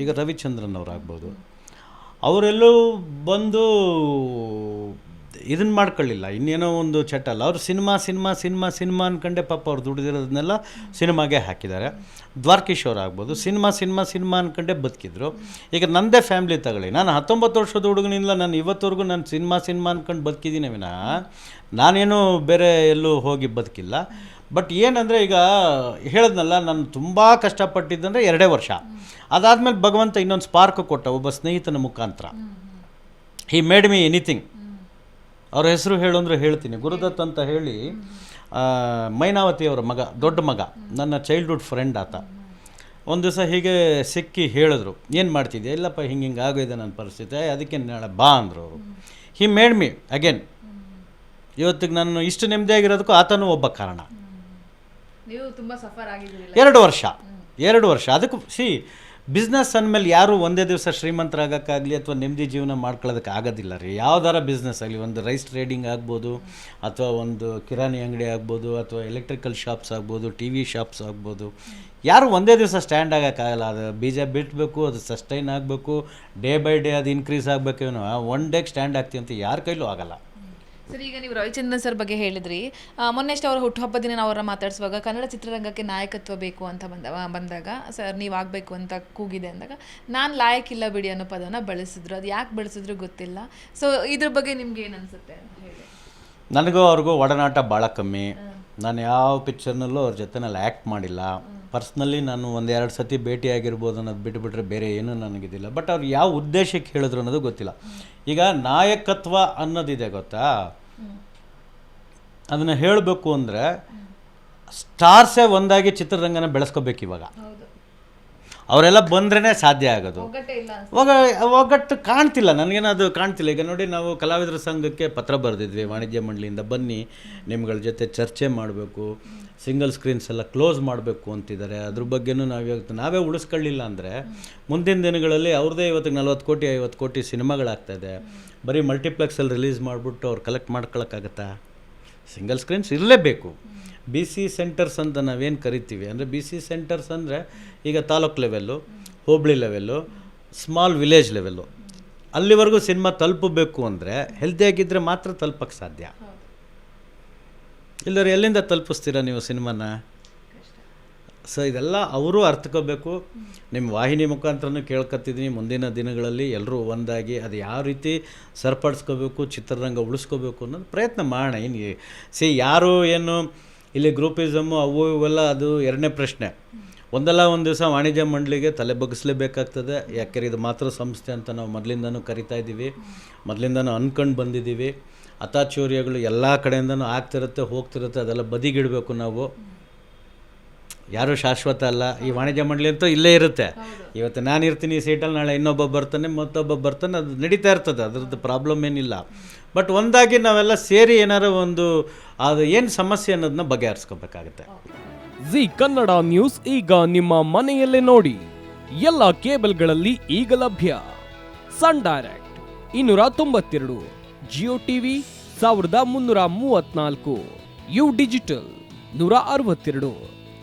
ಈಗ ರವಿಚಂದ್ರನ್ ಅವರಾಗ್ಬೋದು. ಅವರೆಲ್ಲೂ ಬಂದು ಇದನ್ನು ಮಾಡ್ಕೊಳ್ಳಿಲ್ಲ. ಇನ್ನೇನೋ ಒಂದು ಚಟ್ ಅಲ್ಲ ಅವರು ಸಿನಿಮಾ ಸಿನಿಮಾ ಸಿನಿಮಾ ಸಿನಿಮಾ ಅನ್ಕಂಡೆ ಪಾಪ ಅವ್ರು ದುಡಿದಿರೋದನ್ನೆಲ್ಲ ಸಿನಿಮಾಗೆ ಹಾಕಿದ್ದಾರೆ. ದ್ವಾರ್ಕಿಶೋರ್ ಆಗ್ಬೋದು. ಸಿನಿಮಾ ಸಿನಿಮಾ ಸಿನಿಮಾ ಅನ್ಕಂಡೆ ಬದುಕಿದ್ರು. ಈಗ ನಂದೇ ಫ್ಯಾಮ್ಲಿ ತಗೊಳ್ಳಿ. ನಾನು ಹತ್ತೊಂಬತ್ತು ವರ್ಷದ ಹುಡುಗನಿಂದ ನಾನು ಇವತ್ತವರೆಗೂ ನಾನು ಸಿನಿಮಾ ಸಿನಿಮಾ ಅನ್ಕೊಂಡು ಬದುಕಿದ್ದೀನಿ ವಿನಃ. ನಾನೇನು ಬೇರೆ ಎಲ್ಲೂ ಹೋಗಿ ಬದುಕಿಲ್ಲ. ಬಟ್ ಏನಂದರೆ ಈಗ ಹೇಳಿದ್ನಲ್ಲ, ನಾನು ತುಂಬ ಕಷ್ಟಪಟ್ಟಿದ್ದಂದರೆ ಎರಡೇ ವರ್ಷ. ಅದಾದಮೇಲೆ ಭಗವಂತ ಇನ್ನೊಂದು ಸ್ಪಾರ್ಕ್ ಕೊಟ್ಟ ಒಬ್ಬ ಸ್ನೇಹಿತನ ಮುಖಾಂತರ. ಹಿ ಮೇಡ್ ಮಿ ಎನಿಥಿಂಗ್ ಅವ್ರ ಹೆಸರು ಹೇಳು ಅಂದರೆ ಹೇಳ್ತೀನಿ. ಗುರುದತ್ ಅಂತ ಹೇಳಿ ಮೈನಾವತಿಯವರ ಮೈನಾವತಿ ಅವರ ಮಗ ದೊಡ್ಡ ಮಗ ನನ್ನ ಚೈಲ್ಡ್ಹುಡ್ ಫ್ರೆಂಡ್ ಆತ. ಒಂದು ದಿವಸ ಹೀಗೆ ಸಿಕ್ಕಿ ಹೇಳಿದ್ರು ಏನು ಮಾಡ್ತಿದ್ದೆ ಇಲ್ಲಪ್ಪ ಹಿಂಗೆ ಹಿಂಗೆ ಆಗೋಯ್ದೆ ನನ್ನ ಪರಿಸ್ಥಿತಿ "ಏ, ಅದಕ್ಕೆ ನಾಳೆ ಬಾ ಅಂದರು ಅವರು. ಹಿ ಮೇಡ್ ಮಿ ಅಗೇನ್ ಇವತ್ತಿಗೆ ನಾನು ಇಷ್ಟು ನೆಮ್ಮದಿಯಾಗಿರೋದಕ್ಕೂ ಆತನೂ ಒಬ್ಬ ಕಾರಣ. ನೀವು ತುಂಬಾ ಸಫರ್ ಆಗಿದ್ದೀರಿ ಎರಡು ವರ್ಷ. ಎರಡು ವರ್ಷ. ಅದಕ್ಕೂ ಸಿ ಬಿಸ್ನೆಸ್ ಅಂದಮೇಲೆ ಯಾರು ಒಂದೇ ದಿವಸ ಶ್ರೀಮಂತರಾಗೋಕ್ಕಾಗಲಿ ಅಥವಾ ನೆಮ್ಮದಿ ಜೀವನ ಮಾಡ್ಕೊಳ್ಳೋದಕ್ಕೆ ಆಗೋದಿಲ್ಲ ರೀ. ಯಾವ್ದಾರ ಬಿಸ್ನೆಸ್ ಆಗಲಿ, ಒಂದು ರೈಸ್ ಟ್ರೇಡಿಂಗ್ ಆಗ್ಬೋದು, ಅಥವಾ ಒಂದು ಕಿರಾಣಿ ಅಂಗಡಿ ಆಗ್ಬೋದು, ಅಥವಾ ಎಲೆಕ್ಟ್ರಿಕಲ್ ಶಾಪ್ಸ್ ಆಗ್ಬೋದು ಟಿ ವಿ ಶಾಪ್ಸ್ ಆಗ್ಬೋದು. ಯಾರು ಒಂದೇ ದಿವಸ ಸ್ಟ್ಯಾಂಡ್ ಆಗೋಕ್ಕಾಗಲ್ಲ. ಅದು ಬೀಜ ಬಿಟ್ಟಬೇಕು ಅದು ಸಸ್ಟೈನ್ ಆಗಬೇಕು ಡೇ ಬೈ ಡೇ ಅದು ಇನ್ಕ್ರೀಸ್ ಆಗಬೇಕೇನೋ ಒನ್ ಡೇಗೆ ಸ್ಟ್ಯಾಂಡ್ ಆಗ್ತೀವಿ ಅಂತ ಯಾರ ಕೈಲೂ ಆಗಲ್ಲ. ಸರ್ ಈಗ ನೀವು ರವಿಚಂದ್ರನ್ ಸರ್ ಬಗ್ಗೆ ಹೇಳಿದ್ರಿ. ಮೊನ್ನೆಷ್ಟು ಅವರ ಹುಟ್ಟುಹಬ್ಬದ ದಿನ ನಾವು ಅವರ ಮಾತಾಡಿಸುವಾಗ ಕನ್ನಡ ಚಿತ್ರರಂಗಕ್ಕೆ ನಾಯಕತ್ವ ಬೇಕು ಅಂತ ಬಂದ ಬಂದಾಗ ಸರ್ ನೀವು ಆಗಬೇಕು ಅಂತ ಕೂಗಿದೆ ಅಂದಾಗ ನಾನು ಇಲ್ಲ ಬಿಡಿ ಅನ್ನೋ ಪದನ ಬಳಸಿದ್ರು. ಅದು ಯಾಕೆ ಬಳಸಿದ್ರು ಗೊತ್ತಿಲ್ಲ. ಸೊ ಇದ್ರ ಬಗ್ಗೆ ನಿಮ್ಗೆ ಏನು ಅನ್ಸುತ್ತೆ? ಅಂತ ಹೇಳಿ. ನನಗೂ ಅವ್ರಿಗೂ ಒಡನಾಟ ಭಾಳ ಕಮ್ಮಿ. ನಾನು ಯಾವ ಪಿಕ್ಚರ್ನಲ್ಲೂ ಅವ್ರ ಜೊತೆನಲ್ಲಿ ಆ್ಯಕ್ಟ್ ಮಾಡಿಲ್ಲ. ಪರ್ಸ್ನಲಿ ನಾನು ಒಂದು ಎರಡು ಸತಿ ಭೇಟಿಯಾಗಿರ್ಬೋದು ಅನ್ನೋದು ಬಿಟ್ಟುಬಿಟ್ರೆ ಬೇರೆ ಏನೂ ನನಗಿದಿಲ್ಲ. ಬಟ್ ಅವ್ರು ಯಾವ ಉದ್ದೇಶಕ್ಕೆ ಹೇಳಿದ್ರು ಅನ್ನೋದು ಗೊತ್ತಿಲ್ಲ. ಈಗ ನಾಯಕತ್ವ ಅನ್ನೋದಿದೆ ಗೊತ್ತಾ? ಅದನ್ನು ಹೇಳಬೇಕು ಅಂದರೆ ಸ್ಟಾರ್ಸೇ ಒಂದಾಗಿ ಚಿತ್ರರಂಗನ ಬೆಳೆಸ್ಕೋಬೇಕು ಇವಾಗ. ಅವರೆಲ್ಲ ಬಂದ್ರೇ ಸಾಧ್ಯ ಆಗೋದು. ಒಗ್ಗಟ್ಟೆ ಇಲ್ಲ ಒಗ ಒಗ್ಗಟ್ಟು ಕಾಣ್ತಿಲ್ಲ ನನಗೇನು ಅದು ಕಾಣ್ತಿಲ್ಲ. ಈಗ ನೋಡಿ ನಾವು ಕಲಾವಿದರ ಸಂಘಕ್ಕೆ ಪತ್ರ ಬರೆದಿದ್ವಿ ವಾಣಿಜ್ಯ ಮಂಡಳಿಯಿಂದ ಬನ್ನಿ ನಿಮ್ಗಳ ಜೊತೆ ಚರ್ಚೆ ಮಾಡಬೇಕು ಸಿಂಗಲ್ ಸ್ಕ್ರೀನ್ಸ್ ಎಲ್ಲ ಕ್ಲೋಸ್ ಮಾಡಬೇಕು ಅಂತಿದ್ದಾರೆ. ಅದ್ರ ಬಗ್ಗೆನೂ ನಾವು ಇವತ್ತು ನಾವೇ ಉಳಿಸ್ಕೊಳ್ಳಿಲ್ಲ ಅಂದರೆ ಮುಂದಿನ ದಿನಗಳಲ್ಲಿ ಅವ್ರದ್ದೇ ಇವತ್ತಿಗೆ ನಲ್ವತ್ತು ಕೋಟಿ ಐವತ್ತು ಕೋಟಿ ಸಿನಿಮಾಗಳಾಗ್ತಾಯಿದೆ ಬರೀ ಮಲ್ಟಿಪ್ಲೆಕ್ಸಲ್ಲಿ ರಿಲೀಸ್ ಮಾಡಿಬಿಟ್ಟು ಅವ್ರು ಕಲೆಕ್ಟ್ ಮಾಡ್ಕೊಳಕ್ಕಾಗತ್ತಾ? ಸಿಂಗಲ್ ಸ್ಕ್ರೀನ್ಸ್ ಇರಲೇಬೇಕು. ಬಿ ಸಿ ಸೆಂಟರ್ಸ್ ಅಂತ ನಾವೇನು ಕರಿತೀವಿ? ಅಂದರೆ ಬಿ ಸಿ ಸೆಂಟರ್ಸ್ ಅಂದರೆ ಈಗ taluk level hobli level small village level ಅಲ್ಲಿವರೆಗೂ ಸಿನಿಮಾ ತಲುಪಬೇಕು ಅಂದರೆ ಹೆಲ್ದಿಯಾಗಿದ್ದರೆ ಮಾತ್ರ ತಲುಪಕ್ಕೆ ಸಾಧ್ಯ. ಇಲ್ಲದ್ರೆ ಎಲ್ಲಿಂದ ತಲುಪಿಸ್ತೀರಾ ನೀವು ಸಿನಿಮಾನ ಸೊ ಇದೆಲ್ಲ ಅವರು ಅರ್ಥಕೋಬೇಕು. ನಿಮ್ಮ ವಾಹಿನಿ ಮುಖಾಂತರನೂ ಕೇಳ್ಕೊತಿದ್ದೀನಿ ಮುಂದಿನ ದಿನಗಳಲ್ಲಿ ಎಲ್ಲರೂ ಒಂದಾಗಿ ಅದು ಯಾವ ರೀತಿ ಸರಿಪಡಿಸ್ಕೋಬೇಕು, ಚಿತ್ರರಂಗ ಉಳಿಸ್ಕೋಬೇಕು ಅನ್ನೋದು ಪ್ರಯತ್ನ ಮಾಡೋಣ ಏನು ಸಿ ಯಾರು ಏನು ಇಲ್ಲಿ ಗ್ರೂಪಿಸಮ್ಮು ಅವು ಇವೆಲ್ಲ ಅದು ಎರಡನೇ ಪ್ರಶ್ನೆ. ಒಂದಲ್ಲ ಒಂದು ದಿವಸ ವಾಣಿಜ್ಯ ಮಂಡಳಿಗೆ ತಲೆ ಬಗ್ಗಿಸ್ಲೇಬೇಕಾಗ್ತದೆ. ಯಾಕೆಂದರೆ ಇದು ಮಾತ್ರ ಸಂಸ್ಥೆ ಅಂತ ನಾವು ಮೊದಲಿಂದನೂ ಕರಿತಾ ಇದ್ದೀವಿ. ಮೊದಲಿಂದನೂ ಅನ್ಕೊಂಡು ಬಂದಿದ್ದೀವಿ. ಅತಾಚೌರ್ಯಗಳು ಎಲ್ಲ ಕಡೆಯಿಂದನೂ ಆಗ್ತಿರುತ್ತೆ, ಹೋಗ್ತಿರುತ್ತೆ, ಅದೆಲ್ಲ ಬದಿಗಿಡಬೇಕು ನಾವು. ಯಾರೂ ಶಾಶ್ವತ ಅಲ್ಲ. ಈ ವಾಣಿಜ್ಯ ಮಂಡಳಿ ಅಂತೂ ಇಲ್ಲೇ ಇರುತ್ತೆ. ಇವತ್ತು ನಾನು ಇರ್ತೀನಿ, ಈ ಸೀಟಲ್ಲಿ ನಾಳೆ ಇನ್ನೊಬ್ಬ ಬರ್ತಾನೆ, ಮತ್ತೊಬ್ಬ ಬರ್ತಾನೆ, ಅದು ನಡೀತಾ ಇರ್ತದೆ. ಅದರದ್ದು ಪ್ರಾಬ್ಲಮ್ ಏನಿಲ್ಲ. ಬಟ್ ಒಂದಾಗಿ ನಾವೆಲ್ಲ ಸೇರಿ ಏನಾರು ಒಂದು, ಅದು ಏನು ಸಮಸ್ಯೆ ಅನ್ನೋದನ್ನ ಬಗೆಹರಿಸ್ಕೋಬೇಕಾಗತ್ತೆ. ಜಿ ಕನ್ನಡ ನ್ಯೂಸ್ ಈಗ ನಿಮ್ಮ ಮನೆಯಲ್ಲೇ ನೋಡಿ. ಎಲ್ಲ ಕೇಬಲ್ಗಳಲ್ಲಿ ಈಗ ಲಭ್ಯ. ಸನ್ ಡೈರೆಕ್ಟ್ ಇನ್ನೂರ ತೊಂಬತ್ತೆರಡು, ಜಿಯೋ ಟಿವಿ ಸಾವಿರದ ಮುನ್ನೂರ ಮೂವತ್ನಾಲ್ಕು ಯು ಡಿಜಿಟಲ್ ನೂರ ಅರವತ್ತೆರಡು.